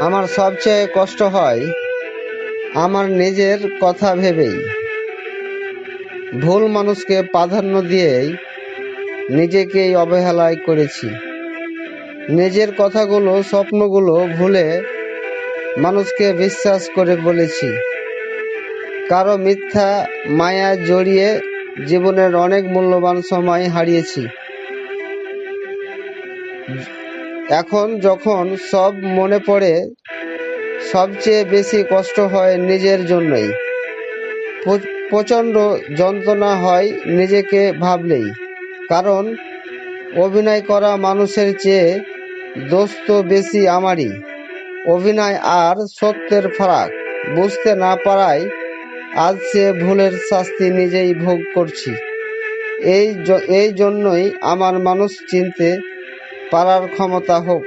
আমার সবচেয়ে কষ্ট হয় আমার নিজের কথা ভেবেই। ভুল মানুষকে প্রাধান্য দিয়েই নিজেকেই অবহেলায় করেছি। নিজের কথাগুলো, স্বপ্নগুলো ভুলে মানুষকে বিশ্বাস করে বলেছি। কারও মিথ্যা মায়া জড়িয়ে জীবনের অনেক মূল্যবান সময় হারিয়েছি। এখন যখন সব মনে পড়ে, সবচেয়ে বেশি কষ্ট হয় নিজের জন্যই। প্র- প্রচণ্ড যন্ত্রণা হয় নিজেকে ভাবলেই। কারণ, অভিনয় করা মানুষের চেয়ে দোস্ত বেশি আমারই। অভিনয় আর সত্যের ফারাক বুঝতে না পারায় আজ সে ভুলের শাস্তি নিজেই ভোগ করছি। এই এই জন্যই আমার মানুষ চিনতে পারার ক্ষমতা হোক।